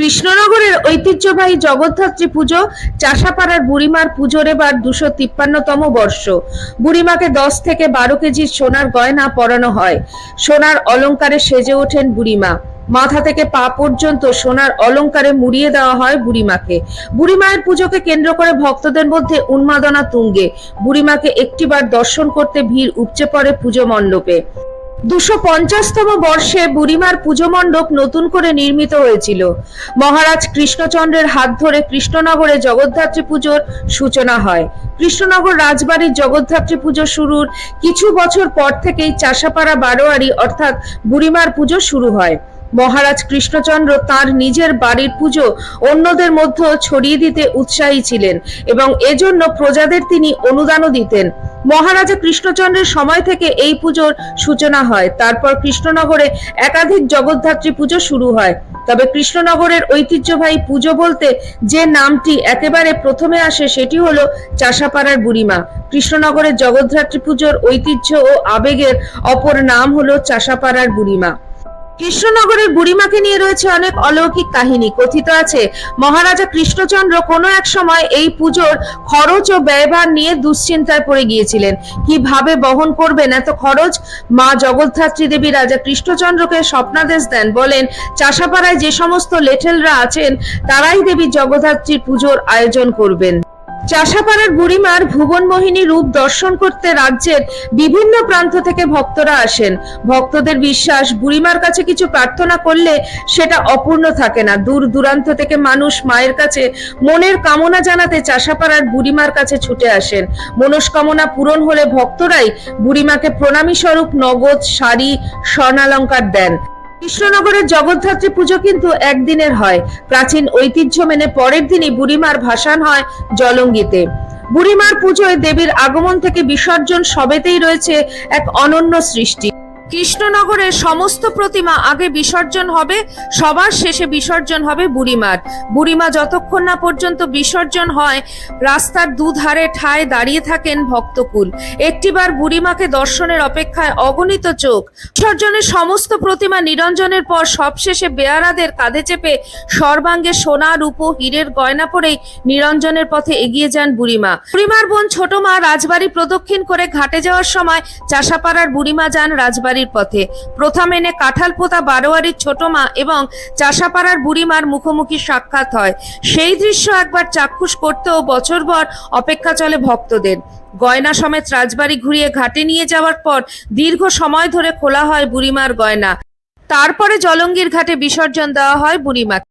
কৃষ্ণনগরের ঐতিহ্যবাহী জগদ্ধাত্রী পুজো চাষাপাড়ার বুড়িমার পুজোর এবার দুশো তিপ্পান্নতম বর্ষ। বুড়িমাকে দশ থেকে বারো কেজি সোনার গয়না পরানো হয়। সোনার অলংকারে সেজে ওঠেন বুড়িমা। মাথা থেকে পা পর্যন্ত সোনার অলংকারে মুড়িয়ে দেওয়া হয় বুড়িমাকে। বুড়িমায়ের পুজোকে কেন্দ্র করে ভক্তদের মধ্যে উন্মাদনা তুঙ্গে। বুড়িমাকে একটিবার দর্শন করতে ভিড় উপচে পড়ে পুজো মণ্ডপে। দুশো পঞ্চাশতম বর্ষে বুড়িমার পুজো মণ্ডপ নতুন করে নির্মিত হয়েছিল। মহারাজ কৃষ্ণচন্দ্রের হাত ধরে কৃষ্ণনগরে জগদ্ধাত্রী পুজোর সূচনা হয়। কৃষ্ণনগর রাজবাড়ির জগদ্ধাত্রী পুজো শুরুর কিছু বছর পর থেকেই চাষাপাড়া বারোয়ারি অর্থাৎ বুড়িমার পুজো শুরু হয়। মহারাজ কৃষ্ণচন্দ্র তার নিজের বাড়ির পুজো অন্যদের মধ্যে ছড়িয়ে দিতে উৎসাহী ছিলেন এবং এজন্য প্রজাদের তিনি অনুদানও দিতেন। মহারাজা কৃষ্ণচন্দ্রের সময় থেকে এই পুজোর সূচনা হয়। তারপর কৃষ্ণনগরে একাধিক জগদ্ধাত্রী পুজো শুরু হয়। তবে কৃষ্ণনগরের ঐতিহ্যবাহী পুজো বলতে যে নামটি একেবারে প্রথমে আসে সেটি হলো চাষাপাড়ার বুড়িমা। কৃষ্ণনগরের জগদ্ধাত্রী পুজোর ঐতিহ্য ও আবেগের অপর নাম হলো চাষাপাড়ার বুড়িমা। কৃষ্ণনগরের বুড়িমাকে নিয়ে রয়েছে অনেক অলৌকিক কাহিনী। কথিত আছে, মহারাজা কৃষ্ণচন্দ্র কোনো এক সময় এই পুজোর খরচ ও ব্যয়ভার নিয়ে দুশ্চিন্তায় পড়ে গিয়েছিলেন। কীভাবে বহন করবেন এত খরচ? মা জগদ্ধাত্রী দেবী রাজা কৃষ্ণচন্দ্রকে স্বপ্নাদেশ দেন, বলেন, চাষাপাড়ায় যে সমস্ত লেঠেলরা আছেন, তারাই দেবী জগদ্ধাত্রীর পুজোর আয়োজন করবেন। চাষাপাড়ার বুড়িমার ভুবন মোহিনী রূপ দর্শন করতে রাজ্যের বিভিন্ন প্রান্ত থেকে ভক্তরা আসেন। ভক্তদের বিশ্বাস, বুড়িমার কাছে কিছু প্রার্থনা করলে সেটা অপূর্ণ থাকে না। দূর দূরান্ত থেকে মানুষ মায়ের কাছে মনের কামনা জানাতে চাষাপাড়ার বুড়িমার কাছে ছুটে আসেন। মনস্কামনা পূরণ হলে ভক্তরাই বুড়িমাকে প্রণামী স্বরূপ নগদ, শাড়ি, স্বর্ণালঙ্কার দেন। কৃষ্ণনগরের জগদ্ধাত্রী পুজো কিন্তু একদিনের হয়। প্রাচীন ঐতিহ্য মেনে পরের দিনই বুড়িমার ভাসান হয় জলঙ্গিতে। বুড়িমার পুজোয় দেবীর আগমন থেকে বিসর্জন সবেতেই রয়েছে এক অনন্য সৃষ্টি। কৃষ্ণনগরের সমস্ত প্রতিমা আগে বিসর্জন হবে, সবার শেষে বিসর্জন হবে বুড়িমার। বুড়িমা যতক্ষণ না পর্যন্ত বিসর্জন হয়, রাস্তার দুধারে ঠায় দাঁড়িয়ে থাকেন ভক্তকুল। একটিবার বুড়িমাকে দর্শনের অপেক্ষায় অগণিত চোখ। বিসর্জনের সমস্ত প্রতিমা নিরঞ্জনের পর সবশেষে বেয়ারাদের কাঁধে চেপে সর্বাঙ্গে সোনা রূপো হীরের গয়না পরেই নিরঞ্জনের পথে এগিয়ে যান বুড়িমা। বুড়িমার বোন ছোট মা রাজবাড়ি প্রদক্ষিণ করে ঘাটে যাওয়ার সময় চাষাপাড়ার বুড়িমা যান রাজবাড়ির পথে। প্রথম এনে কাঁঠাল পোতা বারোয়ারির ছোট মা এবং চাষাপাড়ার বুড়িমার মুখোমুখি সাক্ষাৎ হয়। সেই দৃশ্য একবার চাক্ষুষ করতেও বছরভর অপেক্ষা চলে ভক্তদের। গয়না সমেত রাজবাড়ি ঘুরিয়ে ঘাটে নিয়ে যাওয়ার পর দীর্ঘ সময় ধরে খোলা হয় বুড়িমার গয়না। তারপরে জলঙ্গির ঘাটে বিসর্জন দেওয়া হয় বুড়িমা